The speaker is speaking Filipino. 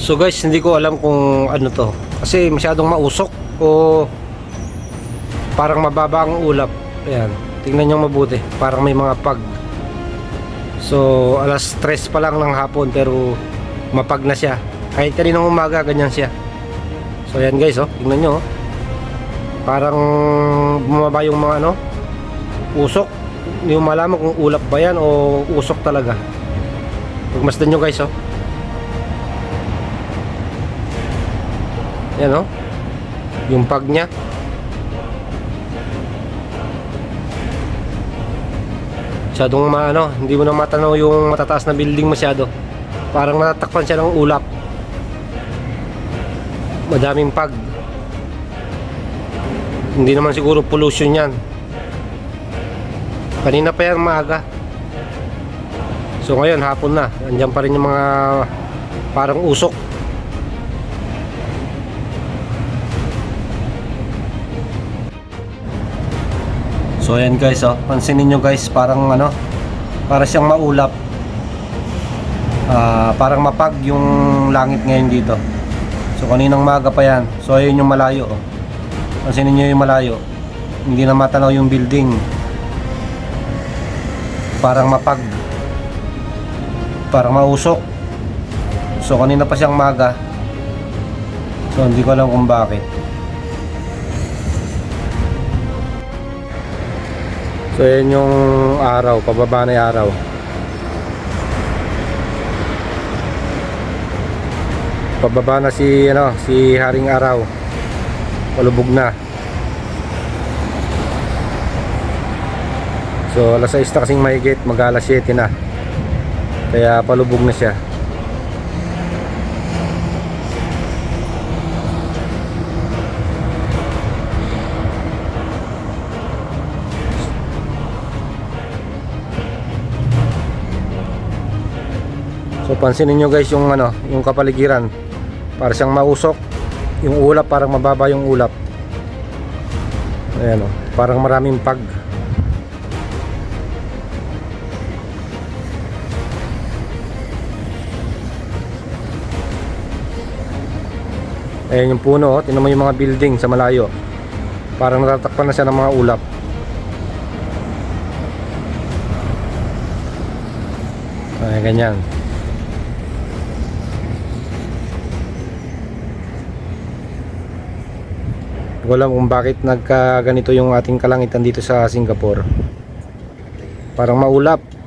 So guys, hindi ko alam kung ano to. Kasi masyadong mausok o parang mababa ang ulap. Ayan, tingnan nyo mabuti. Parang may mga pag. So, alas 3 pa lang ng hapon pero mapag na siya. Kahit kaninang umaga, ganyan siya. So, ayan guys, oh. Tingnan nyo, oh. Parang bumaba yung mga ano, usok. Hindi mo malaman kung ulap ba yan o usok talaga. Pagmasdan nyo guys, oh. Yan oh. Yung pag niya. Masyadong maano, hindi mo na matanaw yung matataas na building masyado. Parang natatakpan siya ng ulap. Madaming pag. Hindi naman siguro pollution yan. Kanina pa yan maaga. So ngayon hapon na. Andiyan pa rin yung mga parang usok. So ayan guys oh, pansinin nyo guys parang ano, para siyang maulap. Ah, parang mapag yung langit ngayon dito. So kaninang maga pa yan. So ayun yung malayo oh. Pansinin nyo yung malayo. Hindi na matanaw yung building. Parang mapag. Parang mausok. So kanina pa siyang maga. So hindi ko alam kung bakit. So yan yung araw, pababa na yung araw. Pababa na si ano, si Haring Araw. Palubog na. So alas 6 na kasing mahigit, mag alas 7 na. Kaya palubog na siya. So pansinin nyo guys yung ano, yung kapaligiran. Para siyang mausok. Yung ulap parang mababa yung ulap. Ayan oh, parang maraming pag. Ayan yung puno, oh. tinan mo yung mga building sa malayo. Parang natatakpan na siya ng mga ulap. Ay, ganyan. Ko alam kung bakit nagka ganito yung ating kalangitan dito sa Singapore. Parang maulap.